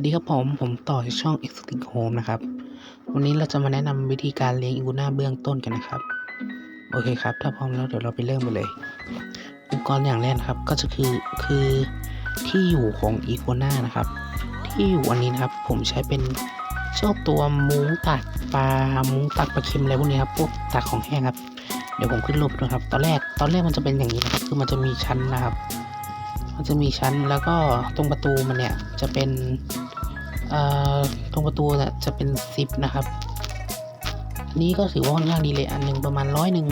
วัสดีครับผม ผมต่อจากช่อง e x o t i c Home นะครับ วันนี้เราจะมาแนะนำวิธีการเลี้ยงอีกัวน่าเบื้องต้นกันนะครับ โอเคครับ ถ้าพร้อมแล้วเดี๋ยวเราไปเริ่มกันเลย อุปกรณ์อย่างแรกนะครับ ก็จะคือคือที่อยู่ของอีกัวน่านะครับ ที่อยู่อันนี้นะครับ ผมใช้เป็นเจ้าตัวมุ้งตักปลา มุ้งตักปลาเค็มอะไรพวกนี้ครับ พวกตักของแห้งครับ เดี๋ยวผมขึ้นรูปด้วยครับ ตอนแรก ตอนแรกมันจะเป็นอย่างนี้นะครับ คือมันจะมีชั้นนะครับมันจะมีชั้นแล้วก็ตรงประตูมันเนี่ยจะเป็น ตรงประตูเนี่ยจะเป็นซิปนะครับ อันนี้ก็ถือว่าค่อนข้างดีเลยอันหนึ่งประมาณร้อยหนึ่ง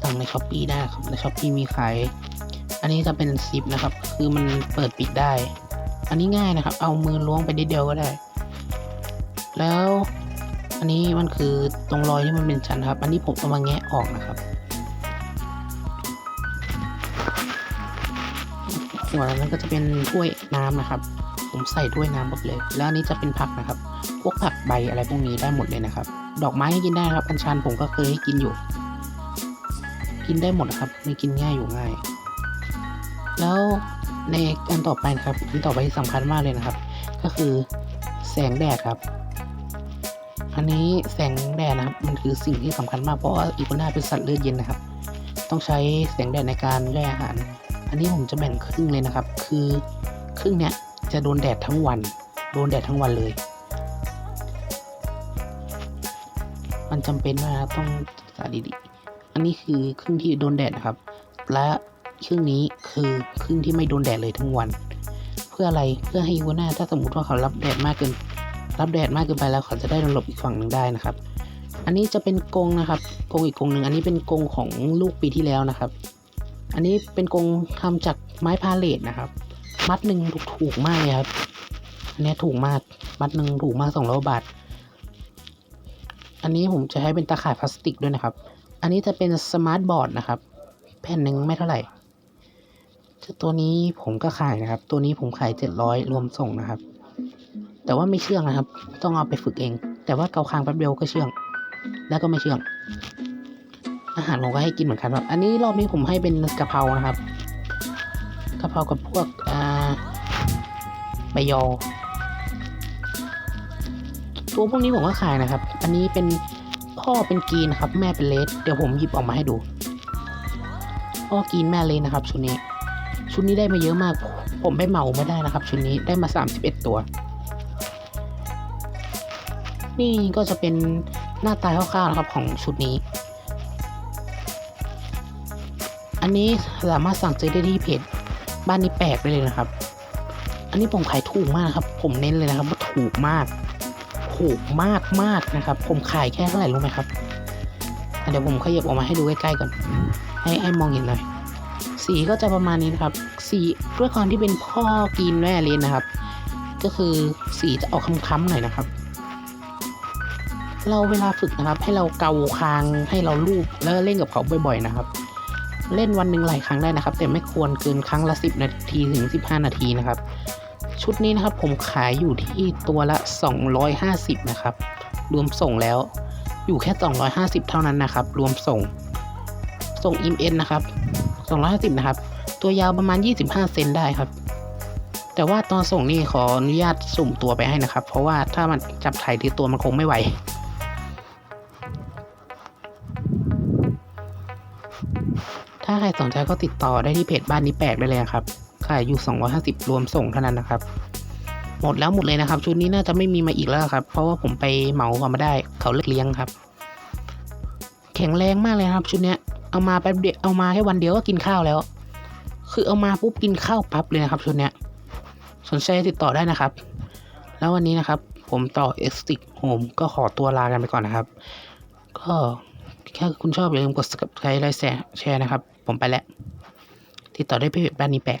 สั่งในช้อปปีได้ครับในช้อปปีมีขาย อันนี้จะเป็นซิปนะครับ คือมันเปิดปิดได้ อันนี้ง่ายนะครับ เอามือล้วงไปนิดเดียวก็ได้ แล้วอันนี้มันคือตรงรอยที่มันเป็นชั้นครับ อันนี้ผมเอามาแงะออกนะครับส่วนอันนั้นก็จะเป็นถ้วยน้ำนะครับ ผมใส่ถ้วยน้ำหมดเลย แล้วอันนี้จะเป็นผักนะครับ พวกผักใบอะไรพวกนี้ได้หมดเลยนะครับ ดอกไม้ให้กินได้ครับ อัญชันผมก็เคยให้กินอยู่ กินได้หมดนะครับมันกินง่ายอยู่ง่าย แล้วในอันต่อไปนะครับอันต่อไปที่สำคัญมากเลยนะครับ ก็คือแสงแดดครับ อันนี้แสงแดดนะครับ มันคือสิ่งที่สำคัญมากเพราะว่าอีกวน่าเป็นสัตว์เลือดเย็นนะครับ ต้องใช้แสงแดดในการแล่อาหาร อันนี้ผมจะแบ่งครึ่งเลยนะครับ คือครึ่งเนี้ย จะโดนแดดทั้งวัน โดนแดดทั้งวันเลย มันจำเป็นมาต้องศึกษาดีๆ อันนี้คือครึ่งที่โดนแดดครับ และครึ่งนี้คือครึ่งที่ไม่โดนแดดเลยทั้งวัน เพื่ออะไรเพื่อให้วัวน่าถ้าสมมติว่าเขารับแดดมากเกินรับแดดมากเกินไปแล้วเขาจะได้หลบอีกฝั่งหนึ่งได้นะครับ อันนี้จะเป็นกรงนะครับกรงอีกกรงหนึ่งอันนี้เป็นกรงของลูกปีที่แล้วนะครับ อันนี้เป็นกรงทำจากไม้พาเลทนะครับ มัดหนึ่งถูกถูกมากครับ อันนี้ถูกมาก มัดหนึ่งถูกมากสองร้อยบาท อันนี้ผมจะให้เป็นตาข่ายพลาสติกด้วยนะครับ อันนี้จะเป็นสมาร์ทบอร์ดนะครับ แผ่นหนึ่งไม่เท่าไหร่ตัวนี้ผมก็ขายนะครับ ตัวนี้ผมขายเจ็ดร้อยรวมส่งนะครับ แต่ว่าไม่เชื่องนะครับ ต้องเอาไปฝึกเอง แต่ว่าเกาคางแป๊บเดียวก็เชื่อง แล้วก็ไม่เชื่อง อาหารผมก็ให้กินเหมือนกันครับ อันนี้รอบนี้ผมให้เป็นกะเพรานะครับกะเพรากับพวกอ่า ใบยอ ตัวพวกนี้ผมก็ขายนะครับ อันนี้เป็นพ่อเป็นกรีนครับ แม่เป็นเลสเดี๋ยวผมหยิบออกมาให้ดู พ่อกรีนแม่เลสนะครับชุดนี้ ชุดนี้ได้มาเยอะมาก ผมไปเหมาไม่ได้นะครับ ชุดนี้ได้มา 31 ตัว นี่ก็จะเป็นหน้าตาคร่าวๆนะครับของชุดนี้ อันนี้สามารถสั่งซื้อได้ที่เพจบ้านนี้แปลกได้เลยนะครับ อันนี้ผมขายถูกมากนะครับ ผมเน้นเลยนะครับว่าถูกมาก ถูกมากมากนะครับ ผมขายแค่เท่าไหร่รู้ไหมครับเดี๋ยวผมขยับออกมาให้ดูใกล้ๆก่อน ให้ให้มองเห็นหน่อยสีก็จะประมาณนี้นะครับ สีด้วยความที่เป็นพ่อกินแม่เลนนะครับ ก็คือสีจะออกค้ำๆหน่อยนะครับ เราเวลาฝึกนะครับ ให้เราเกาคางให้เราลูบแล้วเล่นกับเขาบ่อย ๆ นะครับ เล่นวันหนึ่งหลายครั้งได้นะครับ แต่ไม่ควรเกินครั้งละ 10 นาทีถึง 15 นาทีนะครับ ชุดนี้นะครับผมขายอยู่ที่ตัวละ 250 นะครับ รวมส่งแล้วอยู่แค่ 250 เท่านั้นนะครับ รวมส่ง ส่งอิมเอ็นะครับ 250 นะครับ ตัวยาวประมาณ 25 เซนได้ครับ แต่ว่าตอนส่งนี่ขออนุญาตสุ่มตัวไปให้นะครับ เพราะว่าถ้ามันจับถ่ายที่ตัวมันคงไม่ไหวถ้าใครสนใจก็ติดต่อได้ที่เพจบ้านนี้แปลกได้เลยครับ ขายอยู่ 250 รวมส่งเท่านั้นนะครับ หมดแล้วหมดเลยนะครับ ชุดนี้น่าจะไม่มีมาอีกแล้วครับ เพราะว่าผมไปเหมาเขามาได้ เขาเลิกเลี้ยงครับ แข็งแรงมากเลยครับ ชุดเนี้ย เอามาแป๊บเดียวเอามาแค่วันเดียวก็กินข้าวแล้ว คือเอามาปุ๊บกินข้าวปั๊บเลยนะครับ ชุดเนี้ย สนใจติดต่อได้นะครับ แล้ววันนี้นะครับ ผมต่อเอ็กซ์ติกโฮมก็ขอตัวลากันไปก่อนนะครับ ก็แค่คุณชอบอย่าลืมกด subscribe ไลค์แชร์นะครับ ผมไปแล้ว ติดต่อได้เพจบ้านนี้แปลก